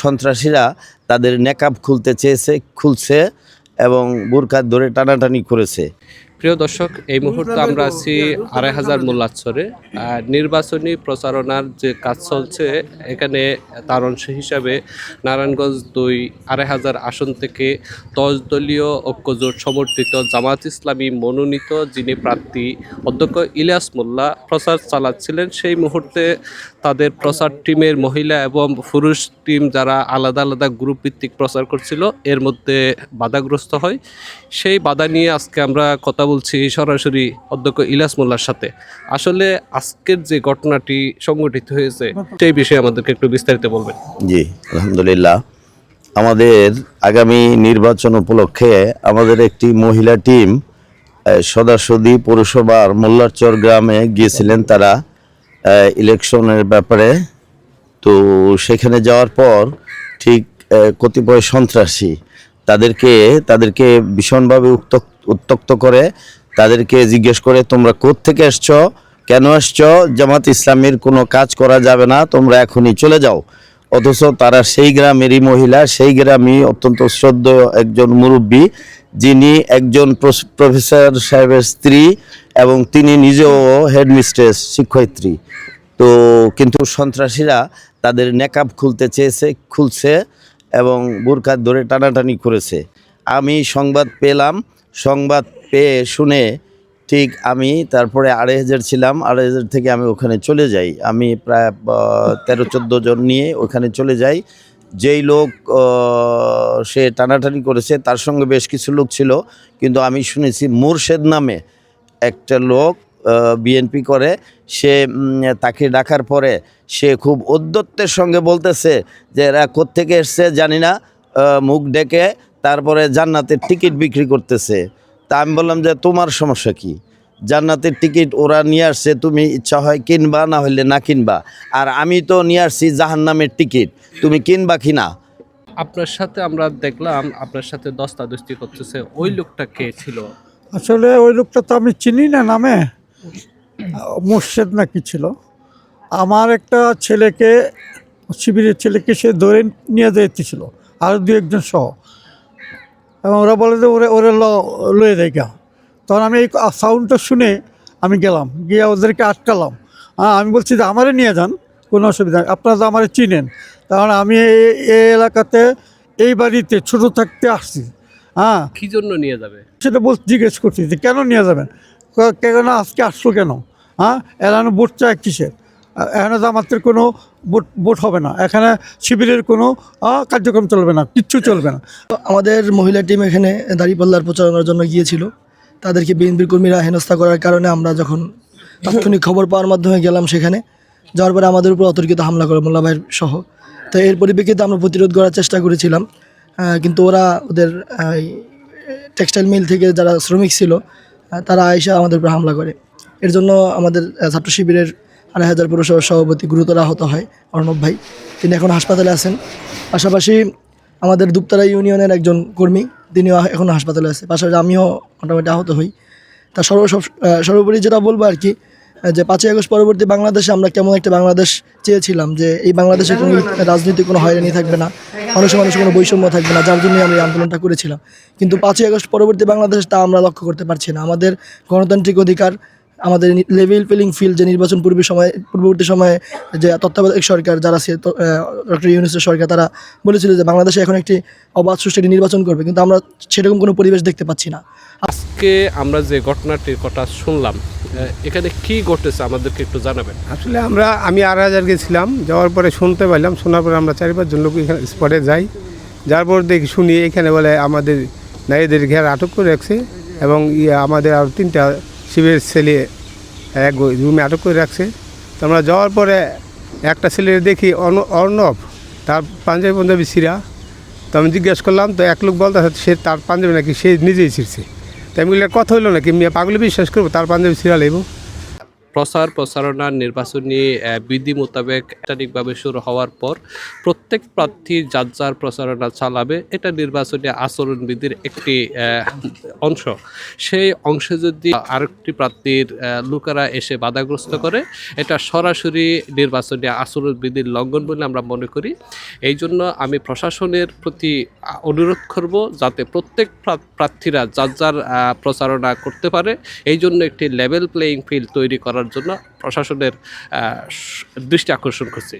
সন্ত্রাসীরা তাদের নেকাব খুলতে চেয়েছে খুলছে এবং বোরকা ধরে টানাটানি করেছে। প্রিয় দর্শক এই মুহূর্তে আমরা আছি আড়াই হাজার মোল্লাচ্ছরে নির্বাচনী প্রচারণার যে কাজ চলছে এখানে তার অংশ হিসাবে নারায়ণগঞ্জ দুই আড়াই হাজার আসন থেকে দশ দলীয় ঐক্যজোট সমর্থিত জামাত ইসলামী মনোনীত যিনি প্রার্থী অধ্যক্ষ ইলিয়াস মোল্লা প্রচার চালাচ্ছিলেন সেই মুহূর্তে তাদের প্রচার টিমের মহিলা এবং পুরুষ টিম যারা আলাদা আলাদা গ্রুপ ভিত্তিক প্রচার করছিল এর মধ্যে বাধাগ্রস্ত হয়। সেই বাধা নিয়ে আজকে আমরা কথা বলছি সরাসরি অধ্যক্ষ ইলাস মোল্লার সাথে। আসলে আজকের যে ঘটনাটি সংগঠিত হয়েছে, সেই বিষয়ে আমাদেরকে একটু বিস্তারিত বলবেন। জি, আলহামদুলিল্লাহ। আমাদের আগামী নির্বাচন উপলক্ষে আমাদের একটি মহিলা টিম সদাসদি পৌরসভার মোল্লারচর গ্রামে গিয়েছিলেন তারা ইলেকশনের ব্যাপারে। তো সেখানে যাওয়ার পর ঠিক কতিপয় সন্ত্রাসী তাদেরকে তাদেরকে ভীষণভাবে উত্তক উত্তক্ত করে তাদেরকে জিজ্ঞেস করে, তোমরা থেকে এসছো? কেন আসছো জামাত ইসলামের কোনো কাজ করা যাবে না, তোমরা এখনই চলে যাও। অথচ তারা সেই গ্রামেরই মহিলা, সেই গ্রামই অত্যন্ত শ্রদ্ধেয় একজন মুরব্বী, যিনি একজন প্রফেসর সাহেবের স্ত্রী এবং তিনি নিজেও হেডমিস্ট্রেস, শিক্ষয়িত্রী। তো কিন্তু সন্ত্রাসীরা তাদের নেকাব খুলতে চেয়েছে, খুলছে এবং বোরকা ধরে টানাটানি করেছে। আমি সংবাদ পেলাম সংবাদ পেয়ে শুনে ঠিক আমি তারপরে আড়াই হাজার ছিলাম, আড়াই হাজার থেকে আমি ওখানে চলে যাই। আমি প্রায় তেরো চোদ্দ জন নিয়ে ওখানে চলে যাই। যেই লোক সে টানাটানি করেছে, তার সঙ্গে বেশ কিছু লোক ছিল। কিন্তু আমি শুনেছি মুর্শেদ নামে একটা লোক বিএনপি করে, সে তাকে ডাকার পরে সে খুব ঔদ্ধত্যের সঙ্গে বলতেছে যে এরা কোত্থেকে এসছে জানি না মুখ ডেকে তারপরে জান্নাতের টিকিট বিক্রি করতেছে। তা আমি বললাম যে তোমার সমস্যা কি? জান্নাতের টিকিট ওরা নিয়ে আসছে তুমি ইচ্ছা হয় কিনবা না হলে না কিনবা। আর আমি তো নিয়ে আসছি জাহান্নামের টিকিট তুমি কিনবা কি না? আপনার সাথে আমরা দেখলাম আপনার সাথে দস্তাদস্তি করতেছে ওই লোকটা কে ছিল? আসলে ওই লোকটা তো আমি চিনি না নামে। মোর্শেদ নাকি ছিল। আমার একটা ছেলেকে শিবিরের ছেলেকে সে ধরে নিয়ে যেতেছিল আর দু একজন সহ। এবং ওরা বলে যে ওরে ওরে ল- লয়ে দেয় গা তখন আমি এই সাউন্ডটা শুনে আমি গেলাম গিয়ে ওদেরকে আটকালাম। হ্যাঁ আমি বলছি যে আমারে নিয়ে যান কোনো অসুবিধা নেই আপনারা তো আমারে চিনেন। কারণ আমি এই- এলাকাতে এই বাড়িতে ছোটো থাকতে আসছি। হ্যাঁ। কি জন্য নিয়ে যাবে? সেটা বল জিজ্ঞেস করছি যে কেন নিয়ে যাবেন? কেন আজকে আসলো কেন? হ্যাঁ এখানে ভোট চায় কিসের? এখানে জামাতের কোনো ভোট ভোট হবে না। এখানে শিবিরের কোনো কার্যক্রম চলবে না, কিচ্ছু চলবে না। আমাদের মহিলা টিম এখানে দাঁড়িপাল্লার প্রচারণার জন্য গিয়েছিল। তাদেরকে বিএনপির কর্মীরা হেনস্থা করার কারণে আমরা যখন তাৎক্ষণিক খবর পাওয়ার মাধ্যমে গেলাম সেখানে, যাওয়ার পরে আমাদের উপর অতর্কিত হামলা করে মোল্লা ভাইয়ের সহ। তো এর পরিপ্রেক্ষিতে আমরা প্রতিরোধ করার চেষ্টা করেছিলাম। কিন্তু ওরা ওদের টেক্সটাইল মিল থেকে যারা শ্রমিক ছিল তারা আয়সা আমাদের উপর হামলা করে। এর জন্য আমাদের ছাত্র শিবিরের হাজার পুরসভার সভাপতি গুরুতর আহত হয়, অর্ণব ভাই। তিনি এখন হাসপাতালে আছেন। পাশাপাশি আমাদের দুপতারা ইউনিয়নের একজন কর্মী, তিনিও এখন হাসপাতালে আছে। পাশাপাশি আমিও মোটামুটি আহত হই। তা সর্বসব সর্বোপরি যেটা বলব আর কি যে পাঁচই আগস্ট পরবর্তী বাংলাদেশে আমরা কেমন একটা বাংলাদেশ চেয়েছিলাম, যে এই বাংলাদেশে কোনো রাজনৈতিক কোনো হয়রানি থাকবে না মানুষের মানুষের কোনো বৈষম্য থাকবে না, যার জন্য আমরা এই আন্দোলনটা করেছিলাম। কিন্তু পাঁচই আগস্ট পরবর্তী বাংলাদেশ তা আমরা লক্ষ্য করতে পারছি না। আমাদের গণতান্ত্রিক অধিকার আমাদের লেভেল প্লেইং ফিল্ড যে নির্বাচন পূর্বে সময়ে পূর্ববর্তী সময়ে যে তত্ত্বাবধায়ক সরকার যারা ডক্টর ইউনুসের সরকার তারা বলেছিল যে বাংলাদেশে এখন একটি অবাধ সুষ্ঠু নির্বাচন করবে কিন্তু আমরা সেরকম কোনো পরিবেশ দেখতে পাচ্ছি না। আজকে আমরা যে ঘটনাটির কথা শুনলাম এখানে কি ঘটেছে আমাদেরকে একটু জানাবেন। আসলে আমরা আমি আড়াই হাজার গেছিলাম যাওয়ার পরে শুনতে পাইলাম শোনার পরে আমরা চারি পাঁচজন লোক এখানে স্পটে যাই। যার পর দেখি শুনি এখানে বলে আমাদের নারীদের ঘের আটক করে রাখছে এবং ইয়ে আমাদের আর তিনটা শিবের ছেলে এক রুমে আটক করে রাখছে। তো আমরা যাওয়ার পরে একটা ছেলে দেখি অর্ণ- অর্ণব, তার পাঞ্জাবি পাঞ্জাবি সিরা তো আমি জিজ্ঞেস করলাম, তো এক লোক বলতে সে তার পাঞ্জাবি নাকি সে নিজেই ছিঁড়ছে। তো আমি কথা হইল নাকি? মেয়ে পাগলে বিশ্বাস করব, তার পাঞ্জাবি সিরা লাগবো। প্রচার প্রচারণা নির্বাচনী বিধি মোতাবেক আনুষ্ঠানিকভাবে শুরু হওয়ার পর প্রত্যেক প্রার্থী যার যার প্রচারণা চালাবে, এটা নির্বাচনী আচরণবিধির একটি অংশ। সেই অংশে যদি আরেকটি প্রার্থীর লোকেরা এসে বাধাগ্রস্ত করে, এটা সরাসরি নির্বাচনী আচরণবিধির লঙ্ঘন বলে আমরা মনে করি। এই জন্য আমি প্রশাসনের প্রতি অনুরোধ করব যাতে প্রত্যেক প্রার্থীরা যার যার প্রচারণা করতে পারে। এই জন্য একটি লেভেল প্লেয়িং ফিল্ড তৈরি করার জন্য প্রশাসনের দৃষ্টি আকর্ষণ করছি।